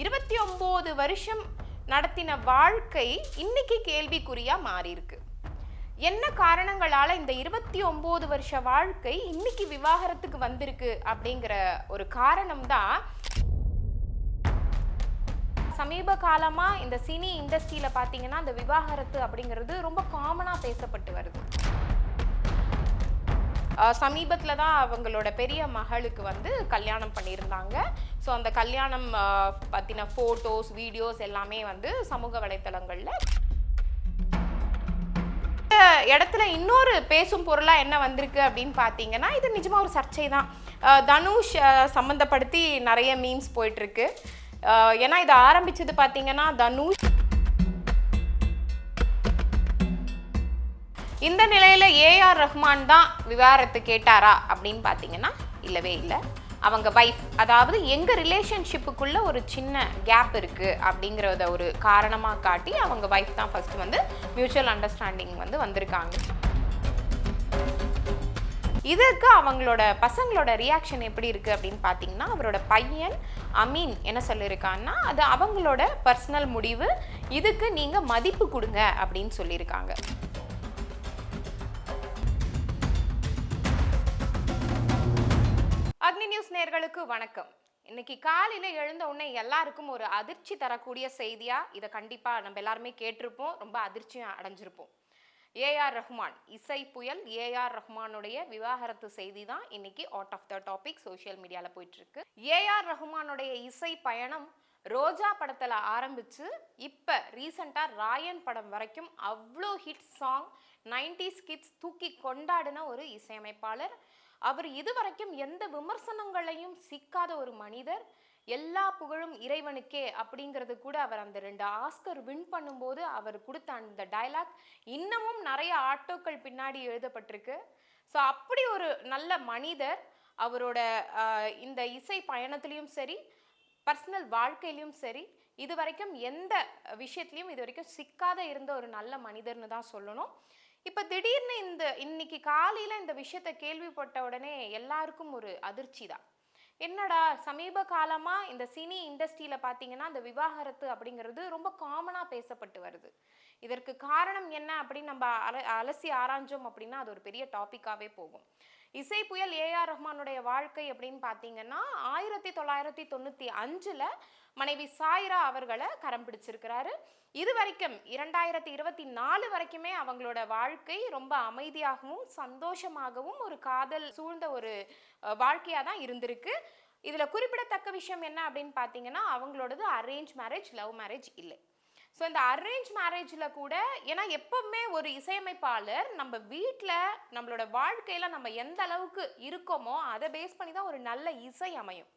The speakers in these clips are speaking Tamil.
இருபத்தி ஒம்பது வருஷம் நடத்தின வாழ்க்கை இன்னைக்கு கேள்விக்குறியா மாறியிருக்கு. என்ன காரணங்களால இந்த இருபத்தி ஒம்பது வருஷ வாழ்க்கை இன்னைக்கு விவாகரத்துக்கு வந்திருக்கு அப்படிங்கிற ஒரு காரணம் தான் சமீப காலமாக இந்த சினி இண்டஸ்ட்ரியில் பார்த்தீங்கன்னா இந்த விவாகரத்து அப்படிங்கிறது ரொம்ப காமனாக பேசப்பட்டு வருது. சமீபத்தில் தான் அவங்களோட பெரிய மகளுக்கு வந்து கல்யாணம் பண்ணியிருந்தாங்க. ஸோ அந்த கல்யாணம் பற்றின ஃபோட்டோஸ் வீடியோஸ் எல்லாமே வந்து சமூக வலைத்தளங்களில். இந்த இடத்துல இன்னொரு பேசும் பொருளாக என்ன வந்திருக்கு அப்படின்னு பார்த்தீங்கன்னா இது நிஜமாக ஒரு சர்ச்சை தான். தனுஷ் சம்மந்தப்படுத்தி நிறைய மீம்ஸ் போயிட்டுருக்கு ஏன்னா இதை ஆரம்பிச்சது பார்த்தீங்கன்னா தனுஷ் இந்த நிலையில் ஏஆர் ரஹ்மான் தான் விவாகரத்து கேட்டாரா அப்படின்னு பார்த்தீங்கன்னா இல்லவே இல்லை. அவங்க வைஃப் அதாவது எங்கள் ரிலேஷன்ஷிப்புக்குள்ளே ஒரு சின்ன கேப் இருக்குது அப்படிங்கிறத ஒரு காரணமாக காட்டி அவங்க வைஃப் தான் ஃபஸ்ட்டு வந்து மியூச்சுவல் அண்டர்ஸ்டாண்டிங் வந்து வந்திருக்காங்க. இதற்கு அவங்களோட பசங்களோட ரியாக்ஷன் எப்படி இருக்குது அப்படின்னு பார்த்தீங்கன்னா அவரோட பையன் அமீன் என்ன சொல்லியிருக்கான்னா அது அவங்களோட பர்சனல் முடிவு இதுக்கு நீங்கள் மதிப்பு கொடுங்க அப்படின்னு சொல்லியிருக்காங்க அக்னி நியூஸ் நேர்களுக்கு வணக்கம். இன்னைக்கு காலையில எழுந்த உடனே எல்லாருக்கும் ஒரு அதிர்ச்சி தரக்கூடிய செய்தியா? இதை கண்டிப்பா நம்ம எல்லாருமே கேட்டிருப்போம். ரொம்ப அதிர்ச்சியும் அடைஞ்சிருப்போம். ஏஆர் ரஹ்மான் இசை புயல் ஏஆர் ரஹ்மானுடைய விவாகரத்து செய்தி தான் இன்னைக்கு out of the topic social மீடியாவில் போயிட்டு இருக்கு. ஏஆர் ரஹ்மானுடைய இசை பயணம் ரோஜா படத்தில் ஆரம்பித்து இப்போ ரீசண்டாக ராயன் படம் வரைக்கும் அவ்வளோ ஹிட் சாங் 90s கிட்ஸ் தூக்கி கொண்டாடின ஒரு இசையமைப்பாளர். அவர் இதுவரைக்கும் எந்த விமர்சனங்களையும் சிக்காத ஒரு மனிதர். எல்லா புகழும் இறைவனுக்கே அப்படிங்கிறது கூட அவர் அந்த ரெண்டு ஆஸ்கர் வின் பண்ணும்போது அவர் கொடுத்த அந்த டயலாக் இன்னமும் நிறைய ஆட்டோக்கள் பின்னாடி எழுதப்பட்டிருக்கு. ஸோ அப்படி ஒரு நல்ல மனிதர். அவரோட இந்த இசை பயணத்துலேயும் சரி பர்சனல் வாழ்க்கையிலையும் சரி இது வரைக்கும் எந்த விஷயத்துலையும் இது வரைக்கும் சிக்காத இருந்த ஒரு நல்ல மனிதர்னு தான் சொல்லணும். இப்போ திடீர்னு இந்த இன்னைக்கு காலையில் இந்த விஷயத்தை கேள்விப்பட்ட உடனே எல்லாருக்கும் ஒரு அதிர்ச்சி தான். என்னடா சமீப காலமாக இந்த சினி இண்டஸ்ட்ரியில் பார்த்தீங்கன்னா இந்த விவாகரத்து அப்படிங்கிறது ரொம்ப காமனாக பேசப்பட்டு வருது. இதற்கு காரணம் என்ன அப்படின்னு நம்ம அல- அலசி ஆராய்ஞ்சோம் அப்படின்னா அது ஒரு பெரிய டாப்பிக்காகவே போகும். இசை புயல் ஏஆர் ரஹ்மானுடைய வாழ்க்கை அப்படின்னு பார்த்தீங்கன்னா ஆயிரத்தி தொள்ளாயிரத்தி தொண்ணூற்றி அஞ்சில் மனைவி சாய்ரா அவர்களை கரம் பிடிச்சிருக்கிறாரு. இது வரைக்கும் இரண்டாயிரத்தி இருபத்தி நாலு வரைக்குமே அவங்களோட வாழ்க்கை ரொம்ப அமைதியாகவும் சந்தோஷமாகவும் ஒரு காதல் சூழ்ந்த ஒரு வாழ்க்கையாக தான் இருந்திருக்கு. இதில் குறிப்பிடத்தக்க விஷயம் என்ன அப்படின்னு பார்த்தீங்கன்னா அவங்களோடது அரேஞ்ச் மேரேஜ் லவ் மேரேஜ் இல்லை. ஸோ இந்த அரேஞ்ச் மேரேஜில் கூட ஏன்னா எப்பவுமே ஒரு இசையமைப்பாளர் நம்ம வீட்டில் நம்மளோட வாழ்க்கையில் நம்ம எந்த அளவுக்கு இருக்கோமோ அதை பேஸ் பண்ணி தான் ஒரு நல்ல இசை அமையும்.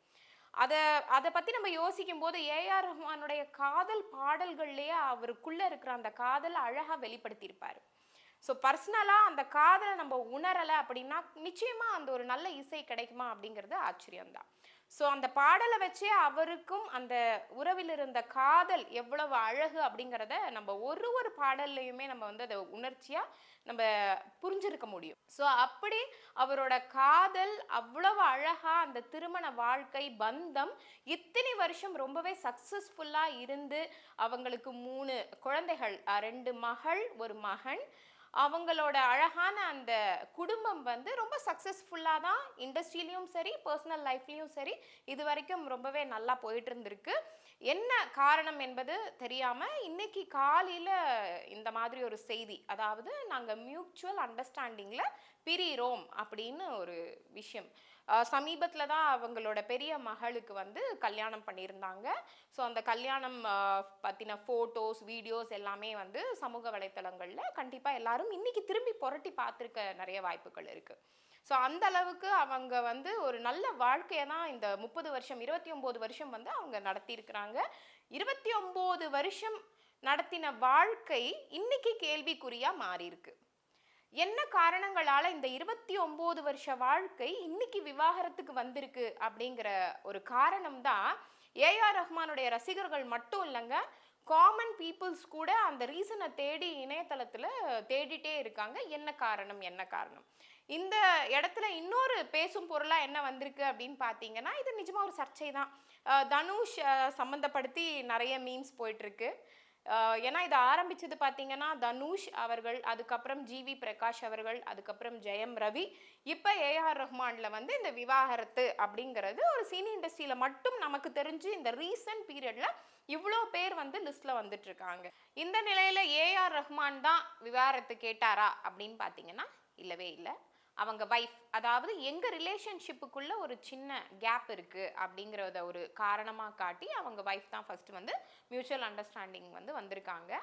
அதை அதை பற்றி நம்ம யோசிக்கும் போது ஏஆர் ரஹ்மானுடைய காதல் பாடல்கள்லேயே அவருக்குள்ளே இருக்கிற அந்த காதலை அழகாக வெளிப்படுத்தியிருப்பார். ஸோ பர்சனலாக அந்த காதலை நம்ம உணரலை அப்படின்னா நிச்சயமாக அந்த ஒரு நல்ல இசை கிடைக்குமா அப்படிங்கிறது ஆச்சரியம்தான். ஸோ அந்த பாடலை வச்சே அவருக்கும் அந்த உறவில் இருந்த காதல் எவ்வளவு அழகு அப்படிங்கிறத நம்ம ஒரு ஒரு பாடல்லையுமே நம்ம வந்து அதை உணர்ச்சியாக நம்ம புரிஞ்சிருக்க முடியும். ஸோ அப்படி அவரோட காதல் அவ்வளவு அழகாக அந்த திருமண வாழ்க்கை பந்தம் இத்தனை வருஷம் ரொம்பவே சக்ஸஸ்ஃபுல்லாக இருந்து அவங்களுக்கு மூணு குழந்தைகள் ரெண்டு மகள் ஒரு மகன். அவங்களோட அழகான அந்த குடும்பம் வந்து ரொம்ப சக்ஸஸ்ஃபுல்லாக தான் இண்டஸ்ட்ரியிலையும் சரி பர்சனல் லைஃப்லேயும் சரி இது வரைக்கும் ரொம்பவே நல்லா போயிட்டு இருந்திருக்கு என்ன காரணம் என்பது தெரியாமல் இன்னைக்கு காலையில் இந்த மாதிரி ஒரு செய்தி அதாவது நாங்கள் மியூச்சுவல் அண்டர்ஸ்டாண்டிங்கில் பிரிகிறோம் அப்படின்னு ஒரு விஷயம். சமீபத்தில் தான் அவங்களோட பெரிய மகளுக்கு வந்து கல்யாணம் பண்ணியிருந்தாங்க. ஸோ அந்த கல்யாணம் பற்றின ஃபோட்டோஸ் வீடியோஸ் எல்லாமே வந்து சமூக வலைத்தளங்களில் கண்டிப்பாக எல்லாரும் இன்றைக்கி திரும்பி புரட்டி பார்த்துருக்க நிறைய வாய்ப்புகள் இருக்குது ஸோ அந்த அளவுக்கு அவங்க வந்து ஒரு நல்ல வாழ்க்கையை தான் இந்த முப்பது வருஷம் இருபத்தி ஒம்பது வருஷம் வந்து அவங்க நடத்தியிருக்கிறாங்க. இருபத்தி ஒம்பது வருஷம் நடத்தின வாழ்க்கை இன்னைக்கு கேள்விக்குறியாக மாறியிருக்கு. என்ன காரணங்களால் இந்த இருபத்தி ஒம்பது வருஷ வாழ்க்கை இன்னைக்கு விவாகரத்துக்கு வந்திருக்கு அப்படிங்கிற ஒரு காரணம் தான் ஏஆர் ரஹ்மானுடைய ரசிகர்கள் மட்டும் இல்லைங்க காமன் பீப்புள்ஸ் கூட அந்த ரீசனை தேடி இணையதளத்தில் தேடிட்டே இருக்காங்க. என்ன காரணம் என்ன காரணம்? இந்த இடத்துல இன்னொரு பேசும் பொருளாக என்ன வந்திருக்கு அப்படின்னு பார்த்தீங்கன்னா இது நிஜமாக ஒரு சர்ச்சை தான் தனுஷ் சம்மந்தப்படுத்தி நிறைய மீம்ஸ் போயிட்டுருக்கு ஏன்னா இதை ஆரம்பிச்சது பார்த்தீங்கன்னா தனுஷ் அவர்கள் அதுக்கப்புறம் ஜிவி பிரகாஷ் அவர்கள் அதுக்கப்புறம் ஜெயம் ரவி. இப்போ ஏஆர் ரஹ்மானில் வந்து இந்த விவாகரத்து அப்படிங்கிறது ஒரு சினி இண்டஸ்ட்ரியில் மட்டும் நமக்கு தெரிஞ்சு இந்த ரீசன்ட் பீரியடில் இவ்வளோ பேர் வந்து லிஸ்ட்டில் வந்துட்டுருக்காங்க. இந்த நிலையில் ஏஆர் ரஹ்மான் தான் விவாகரத்து கேட்டாரா அப்படின்னு பார்த்தீங்கன்னா இல்லவே இல்லை. அவங்க வைஃப் அதாவது எங்கள் ரிலேஷன்ஷிப்புக்குள்ளே ஒரு சின்ன கேப் இருக்குது அப்படிங்கிறத ஒரு காரணமாக காட்டி அவங்க வைஃப் தான் ஃபர்ஸ்ட் வந்து மியூச்சுவல் அண்டர்ஸ்டாண்டிங் வந்து வந்திருக்காங்க.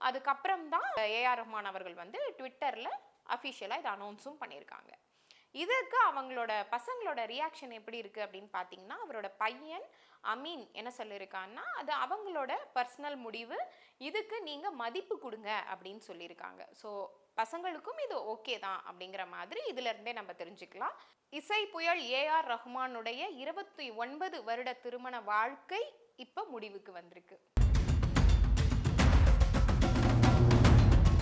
அதுக்கப்புறம் தான் ஏஆர் ரஹ்மான் அவர்கள் வந்து ட்விட்டரில் அஃபிஷியலாக இதை அனௌன்ஸும் பண்ணியிருக்காங்க இதுக்கு அவங்களோட பசங்களோட ரியாக்ஷன் எப்படி இருக்குது அப்படின்னு பார்த்தீங்கன்னா அவரோட பையன் அமீன் என்ன சொல்லியிருக்கான்னா அது அவங்களோட பர்சனல் முடிவு இதுக்கு நீங்கள் மதிப்பு கொடுங்க அப்படின்னு சொல்லியிருக்காங்க ஸோ பசங்களுக்கும் இது ஓகே தான் அப்படிங்கிற மாதிரி இதுல இருந்தே நம்ம தெரிஞ்சுக்கலாம். இசை புயல் ஏஆர் ரஹ்மானுடைய இருபத்தி ஒன்பது வருட திருமண வாழ்க்கை இப்போ முடிவுக்கு வந்திருக்கு.